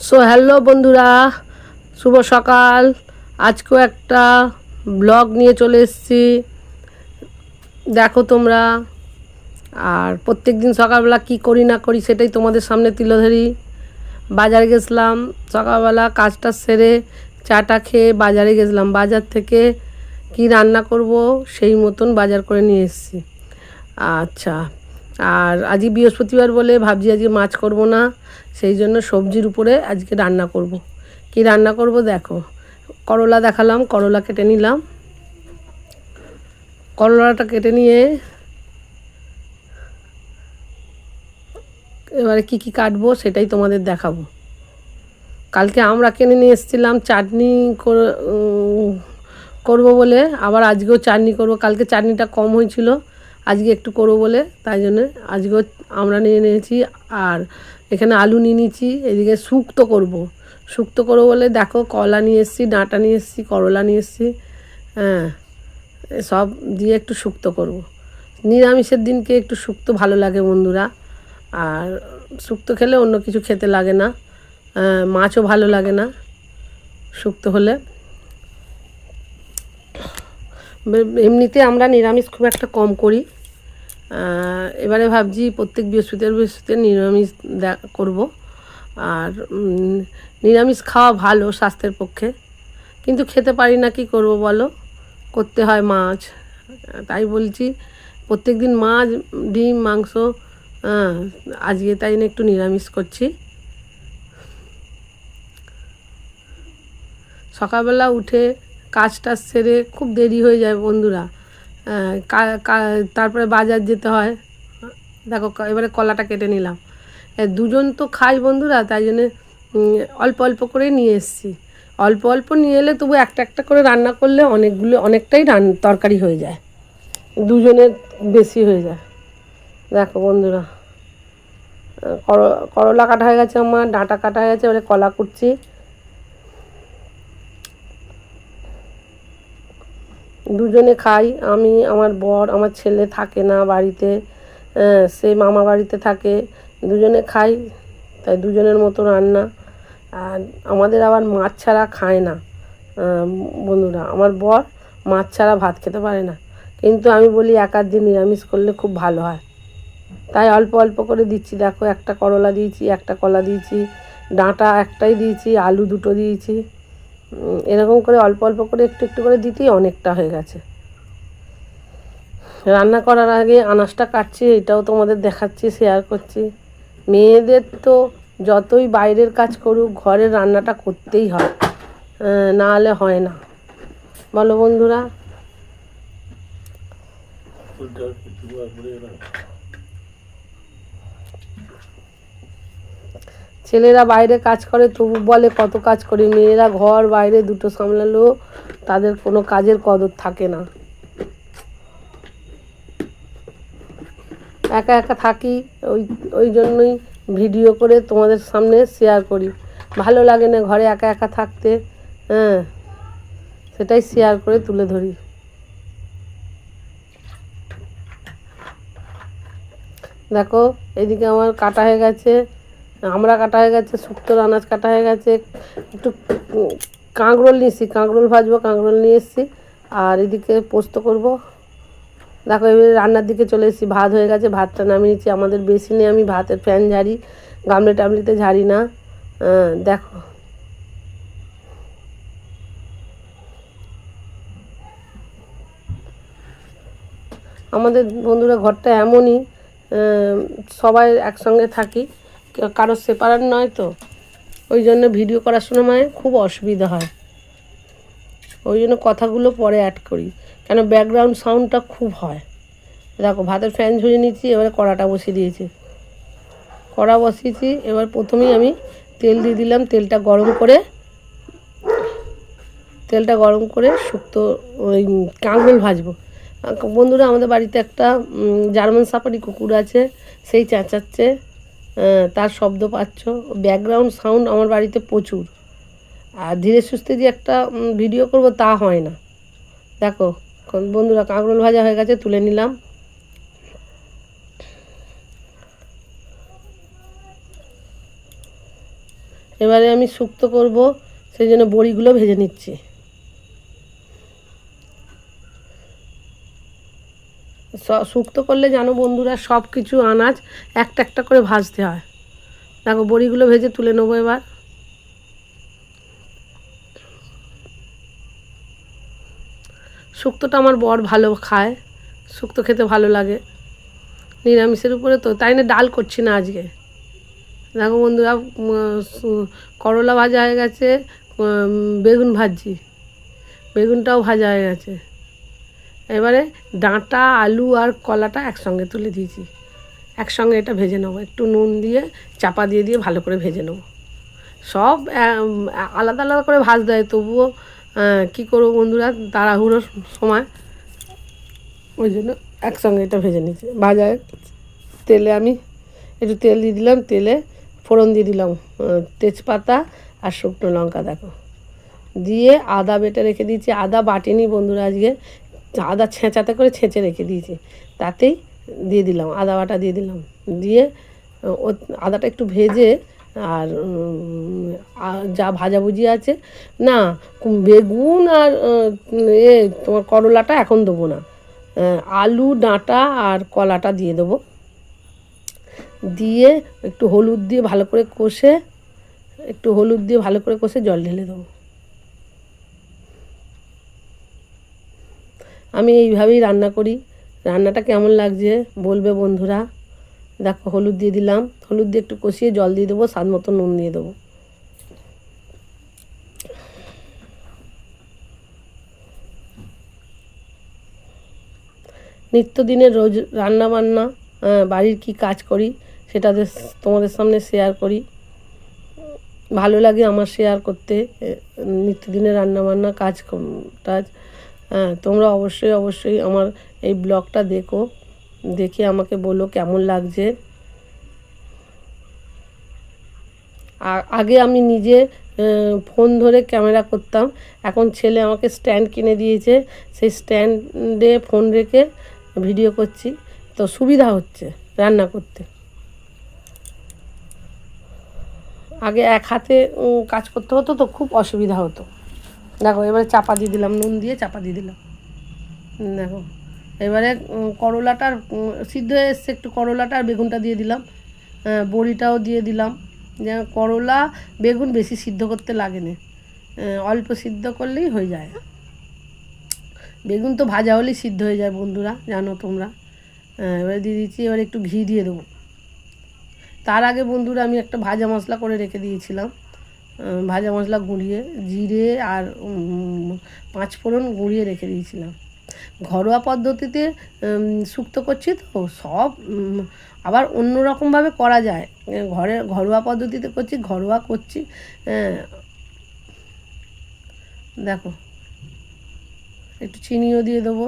So hello বন্ধুরা। শুভ সকাল। আজকেও একটা ব্লগ নিয়ে চলে এসেছি। দেখো তোমরা। আর প্রত্যেক দিন সকালবেলা কি করি, না করি, সেটাই তোমাদের সামনে তুলে ধরি। বাজারে গেছিলাম। সকালবেলা কাজটা সেরে চাটা খেয়ে বাজারে গেছিলাম। বাজার থেকে কি রান্না করব, সেই মতন বাজার করে নিয়ে এসেছি। আচ্ছা। আর আজকে বৃহস্পতিবার বলে ভাবছি আজকে মাছ করব না, সেই জন্য সবজির উপরে আজকে রান্না করব। কি রান্না করব দেখো, করলা দেখালাম, করলা কেটে নিলাম। করলাটা কেটে নিয়ে এবারে কি কি কাটবো সেটাই তোমাদের দেখাবো। কালকে আমরা কিনে নিয়ে এসেছিলাম চাটনি করে- করব বলে, আবার আজকেও চাটনি করব। কালকে চাটনিটা কম হয়েছিল আজকে একটু করব বলে তাই জন্য আজকেও আমরা নিয়ে নিয়েছি আর এখানে আলু নিয়ে নিয়েছি এদিকে শুক্তো করব। শুক্তো করব বলে দেখো কলা নিয়ে এসেছি ডাঁটা নিয়ে এসেছি করলা নিয়ে এসেছি হ্যাঁ সব দিয়ে একটু শুক্তো করব। নিরামিষের দিনকে একটু শুক্তো ভালো লাগে বন্ধুরা আর শুক্তো খেলে অন্য কিছু খেতে লাগে না আহ, মাছও ভালো লাগে না শুক্তো হলে। এমনিতে আমরা নিরামিষ খুব একটা কম করি এবারে ভাবছি প্রত্যেক বৃহস্পতিবার বৃহস্পতিবার নিরামিষ করব। আর নিরামিষ খাওয়া ভালো স্বাস্থ্যের পক্ষে। কিন্তু খেতে পারি না, কি করব বলো? করতে হয় মাছ। তাই বলছি, প্রত্যেক দিন মাছ, ডিম, মাংস আজকে তাই না একটু নিরামিষ করছি। সকালবেলা উঠে কাজ টাজ সেরে খুব দেরি হয়ে যায় বন্ধুরা। তারপরে বাজার যেতে হয়। দেখো এবারে কলাটা কেটে নিলাম। দুজন তো খাই বন্ধুরা, তাই জন্যে অল্প অল্প করে নিয়ে এসেছি। অল্প অল্প নিয়ে এলে তবু একটা একটা করে রান্না করলে অনেকগুলো, অনেকটাই রান, তরকারি হয়ে যায়। দুজনের বেশি হয়ে যায়। দেখো বন্ধুরা কর- করলা কাটা হয়ে গেছে আমার, ডাঁটা কাটা হয়ে গেছে, এবারে কলা কুটছি। দুজনে খাই। আমি আমার বর আমার ছেলে থাকে না বাড়িতে। আহ, সে মামা বাড়িতে থাকে। দুজনে খাই তাই দুজনের মতো রান্না। আর আমাদের আবার মাছ ছাড়া খায় না। বন্ধুরা আমার বর মাছ ছাড়া ভাত খেতে পারে না। কিন্তু আমি বলি এক আধ দিন নিরামিষ করলে খুব ভালো হয়। তাই অল্প অল্প করে দিচ্ছি। দেখো একটা করলা দিয়েছি একটা কলা দিয়েছি ডাঁটা একটাই দিয়েছি আলু দুটো দিয়েছি। এরকম করে অল্প অল্প করে একটু একটু করে দিতেই অনেকটা হয়ে গেছে। রান্না করার আগে আনাজটা কাটছি, এটাও তোমাদের দেখাচ্ছি শেয়ার করছি। মেয়েদের তো যতই বাইরের কাজ করুক, ঘরের রান্নাটা করতেই হয়। না হলে হয় না। বলো বন্ধুরা। ছেলেরা বাইরে কাজ করে, তবু বলে কত কাজ করি। মেয়েরা ঘর, বাইরে দুটো সামলালেও তাদের কোনো কাজের কদর থাকে না। একা একা থাকি, ওই ওই জন্যই ভিডিও করে তোমাদের সামনে শেয়ার করি। ভালো লাগে না ঘরে একা একা থাকতে হ্যাঁ সেটাই শেয়ার করে তুলে ধরি। দেখো, এদিকে আমার কাটা হয়ে গেছে। আমরা কাটা হয়ে গেছে শুক্তোর আনাজ কাটা হয়ে গেছে, একটু কাঁকরোল নিয়েছি কাঁকরোল ভাজবো, কাঁকরোল নিয়ে এসেছি, আর এদিকে পোস্ত করব। দেখো, এবারে রান্নার দিকে চলে এসেছি, ভাত হয়ে গেছে, ভাতটা নামিয়ে নিচ্ছি, আমাদের বেসিনে আমি, ভাতের ফ্যান ঝাড়ি, গামলে টামলিতে ঝাড়ি না দেখো। আমাদের বন্ধুরা ঘরটা এমনই সবাই একসঙ্গে থাকি কারোর সেপারেট নয় তো। ওই জন্য ভিডিও করার সময় খুব অসুবিধা হয়। ওই জন্য কথাগুলো পরে অ্যাড করি। কেন ব্যাকগ্রাউন্ড সাউন্ডটা খুব হয়। দেখো, ভাতের ফ্যান ঝরিয়ে নিচ্ছি এবারে কড়াটা বসিয়ে দিয়েছি। কড়া বসিয়েছি, এবার প্রথমেই আমি তেল দিয়ে দিলাম, তেলটা গরম করে, তেলটা গরম করে শুক্তো, ওই কাঁকরোল ভাজবো। বন্ধুরা, আমাদের বাড়িতে একটা জার্মান সাফারি কুকুর আছে, সেই চেঁচাচ্ছে। তার শব্দ পাচ্ছ। ব্যাকগ্রাউন্ড সাউন্ড আমার বাড়িতে প্রচুর। আর ধীরে সুস্থে যে একটা ভিডিও করব তা হয় না। দেখো বন্ধুরা কাঁকরোল ভাজা হয়ে গেছে, তুলে নিলাম। এবারে আমি শুক্তো করব, সেই জন্য বড়িগুলো ভেজে নিচ্ছি। শুক্তো করলে জানো বন্ধুরা সব কিছু আনাজ একটা একটা করে ভাজতে হয়। দেখো বড়িগুলো ভেজে তুলে নেব এবার। শুক্তোটা আমার বর ভালো খায়, শুক্তো খেতে ভালো লাগে। নিরামিষের উপরে তো, তাই না ডাল করছি না আজকে। দেখো বন্ধুরা করলা ভাজা হয়ে গেছে বেগুন ভাজছি। বেগুনটাও ভাজা হয়ে গেছে। এবারে ডাঁটা, আলু আর কলাটা একসঙ্গে তুলে দিয়েছি। একসঙ্গে এটা ভেজে নেব। একটু নুন দিয়ে, চাপা দিয়ে দিয়ে ভালো করে ভেজে নেব। সব আলাদা আলাদা করে ভাজ দেয় তবুও কী করব বন্ধুরা, তাড়াহুড়োর সময় ওই জন্য একসঙ্গে এটা ভেজে নিয়েছি। ভাজা তেলে আমি একটু তেল দিয়ে দিলাম। তেলে ফোড়ন দিয়ে দিলাম তেজপাতা আর শুকনো লঙ্কা, দেখো। দিয়ে আদা বেটে রেখে দিয়েছি। আদা বাটিনি বন্ধুরা আজকে। আদা ছেঁচাতে করে ছেঁচে রেখে দিয়েছি। তাতেই দিয়ে দিলাম, আদা বাটা দিয়ে দিলাম। দিয়ে, ও, আদাটা একটু ভেজে আর যা ভাজাভুজি আছে, না, বেগুন আর এ, তোমার করলাটা এখন দেবো না। আলু, ডাঁটা আর কলাটা দিয়ে দেবো। দিয়ে একটু হলুদ দিয়ে ভালো করে কষে, একটু হলুদ দিয়ে ভালো করে কষে জল ঢেলে দেবো। আমি এইভাবেই রান্না করি। রান্নাটা কেমন লাগছে বলবে বন্ধুরা। দেখো, হলুদ দিয়ে দিলাম। হলুদ দিয়ে একটু কষিয়ে জল দিয়ে দেবো, স্বাদ মতো নুন দিয়ে দেবো। নিত্যদিনের রোজ রান্না বান্না বাড়ির কি কাজ করি সেটা তোমাদের সামনে শেয়ার করি। ভালো লাগে আমার শেয়ার করতে। নিত্যদিনের রান্নাবান্না কাজ টাজ হ্যাঁ তোমরা অবশ্যই অবশ্যই আমার এই ব্লগটা দেখো। দেখে আমাকে বলো কেমন লাগছে। আগে আমি নিজে ফোন ধরে ক্যামেরা করতাম। এখন ছেলে আমাকে স্ট্যান্ড কিনে দিয়েছে। সেই স্ট্যান্ডে ফোন রেখে ভিডিও করছি। তো সুবিধা হচ্ছে রান্না করতে। আগে এক হাতে কাজ করতে হতো তো খুব অসুবিধা হতো। দেখো এবারে চাপা দিয়ে দিলাম নুন দিয়ে চাপা দিয়ে দিলাম। দেখো এবারে করলাটার সিদ্ধ হয়ে এসছে একটু করলাটা আর বেগুনটা দিয়ে দিলাম। আহ, বড়িটাও দিয়ে দিলাম। যেন করলা বেগুন বেশি সিদ্ধ করতে লাগে না অল্প সিদ্ধ করলেই হয়ে যায়। বেগুন তো ভাজা হলেই সিদ্ধ হয়ে যায় বন্ধুরা জানো তোমরা। আহ, এবারে দিয়ে দিচ্ছি এবার একটু ঘি দিয়ে দেবো। তার আগে বন্ধুরা আমি একটা ভাজা মশলা করে রেখে দিয়েছিলাম। ভাজা মশলা গুঁড়িয়ে, জিরে আর পাঁচ ফোড়ন গুঁড়িয়ে রেখে দিয়েছিলাম। ঘরোয়া পদ্ধতিতে শুক্তো করছি তো, সব আবার অন্য রকমভাবে করা যায়। ঘরে ঘরোয়া পদ্ধতিতে করছি, ঘরোয়া করছি। দেখো, একটু চিনিও দিয়ে দেবো,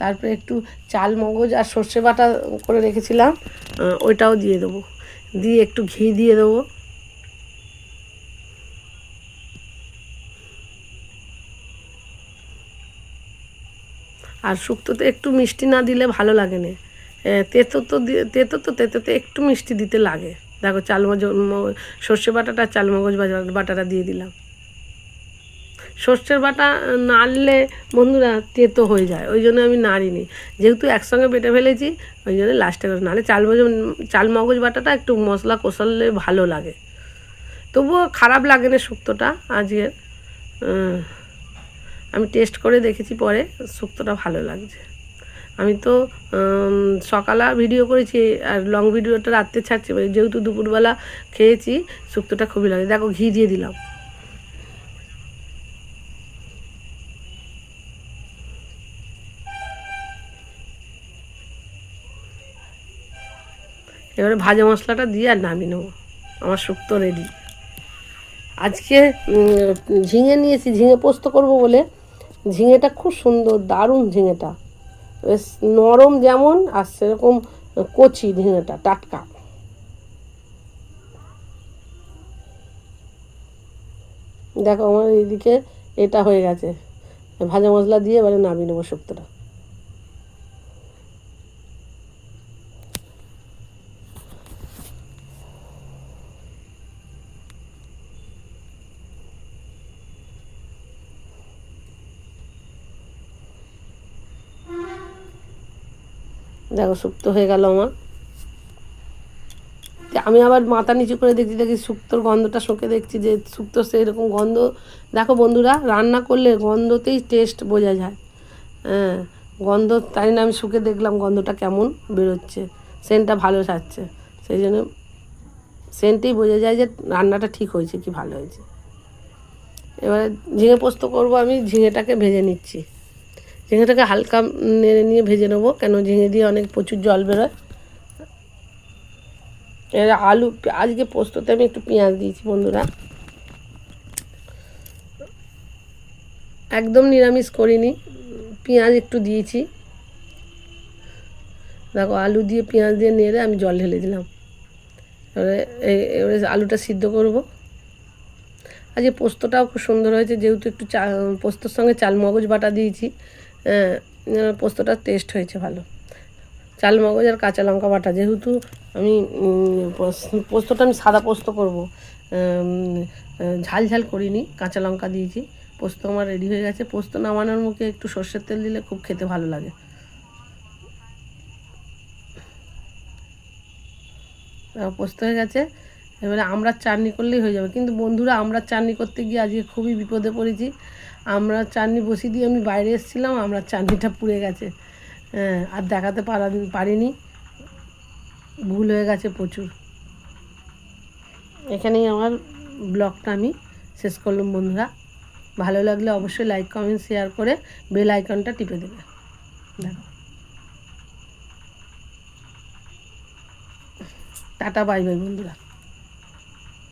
তারপরে একটু চাল, মগজ আর সর্ষে বাটা করে রেখেছিলাম ওইটাও দিয়ে দেবো। দিয়ে একটু ঘি দিয়ে দেবো। আর শুক্তোতে একটু মিষ্টি না দিলে ভালো লাগে না তেতো তো তেতো তো তেতোতে একটু মিষ্টি দিতে লাগে। দেখো চাল মগজ সর্ষে বাটাটা চাল মগজ বাটাটা দিয়ে দিলাম। সর্ষের বাটা নাড়লে বন্ধুরা তেতো হয়ে যায়, ওই জন্য আমি নাড়িনি। যেহেতু একসঙ্গে বেটে ফেলেছি, ওই জন্য লাস্টে করে, নাহলে চাল মগজ চাল মগজ বাটাটা একটু মশলা কষালে ভালো লাগে। তবুও খারাপ লাগে না শুক্তোটা আজকের আমি টেস্ট করে দেখেছি পরে শুক্তোটা ভালো লাগছে। আমি তো সকালে ভিডিও করেছি আর লং ভিডিওটা রাত্রে ছাড়ছি মানে যেহেতু দুপুরবেলা খেয়েছি শুক্তোটা খুবই লাগে। দেখো, ঘি দিয়ে দিলাম। এবারে ভাজা মশলাটা দিয়ে আর নামিয়ে নেব। আমার শুক্তো রেডি আজকে ঝিঙে নিয়েছি, ঝিঙে পোস্ত করব বলে। ঝিঙেটা খুব সুন্দর, দারুণ ঝিঙেটা। বেশ নরম যেমন, আর সেরকম কচি ঝিঙেটা, টাটকা। দেখো আমার এইদিকে এটা হয়ে গেছে। ভাজা মশলা দিয়ে এবারে নামিয়ে নেব শুক্তোটা। দেখো শুক্তো হয়ে গেল আমার। আমি আবার মাথা নিচু করে দেখছি, দেখি শুক্তোর গন্ধটা শুকে দেখছি যে শুক্তোর সেই রকম গন্ধ। দেখো বন্ধুরা, রান্না করলে গন্ধতেই টেস্ট বোঝা যায়। হ্যাঁ গন্ধ, তাই না আমি শুকে দেখলাম গন্ধটা কেমন বেরোচ্ছে। সেন্টটা ভালো ছাড়ছে। সেই জন্য সেন্টেই বোঝা যায় যে রান্নাটা ঠিক হয়েছে কি ভালো হয়েছে। এবারে ঝিঙে পোস্ত করব আমি, ঝিঙেটাকে ভেজে নিচ্ছি। ঝিঙেটাকে হালকা নেড়ে নিয়ে ভেজে নেব, কেন ঝিঙে দিয়ে অনেক প্রচুর জল বেরোয়। এবার আলু, আজকে পোস্ততে আমি একটু পেঁয়াজ দিয়েছি বন্ধুরা। একদম নিরামিষ করিনি, পেঁয়াজ একটু দিয়েছি। দেখো, আলু দিয়ে পেঁয়াজ দিয়ে নেড়ে আমি জল ঢেলে দিলাম। এবারে এবারে আলুটা সিদ্ধ করব। আজকে পোস্তটাও খুব সুন্দর হয়েছে, যেহেতু একটু চা, পোস্তর সঙ্গে চাল মগজ বাটা দিয়েছি। হ্যাঁ, পোস্তটা টেস্ট হয়েছে ভালো। চাল মগজ আর কাঁচা লঙ্কা বাটা। যেহেতু আমি পোস্তটা আমি সাদা পোস্ত করব ঝাল ঝাল করিনি কাঁচা লঙ্কা দিয়েছি। পোস্ত আমার রেডি হয়ে গেছে। পোস্ত নামানোর মুখে একটু সর্ষের তেল দিলে খুব খেতে ভালো লাগে। পোস্ত হয়ে গেছে। এবারে আমরা চাটনি করলেই হয়ে যাবে। কিন্তু বন্ধুরা আমরা চাটনি করতে গিয়ে আজকে খুবই বিপদে পড়েছি। আমরা চাটনি বসিয়ে দিয়ে আমি বাইরে এসেছিলাম, আমরা চাটনিটা পুড়ে গেছে। হ্যাঁ আর দেখাতে পারা পারিনি। ভুল হয়ে গেছে প্রচুর। এখানেই আমার ব্লগটা আমি শেষ করলাম বন্ধুরা। ভালো লাগলে অবশ্যই লাইক কমেন্ট শেয়ার করে বেল আইকনটা টিপে দেবে। দেখো। টাটা বাই বাই বন্ধুরা।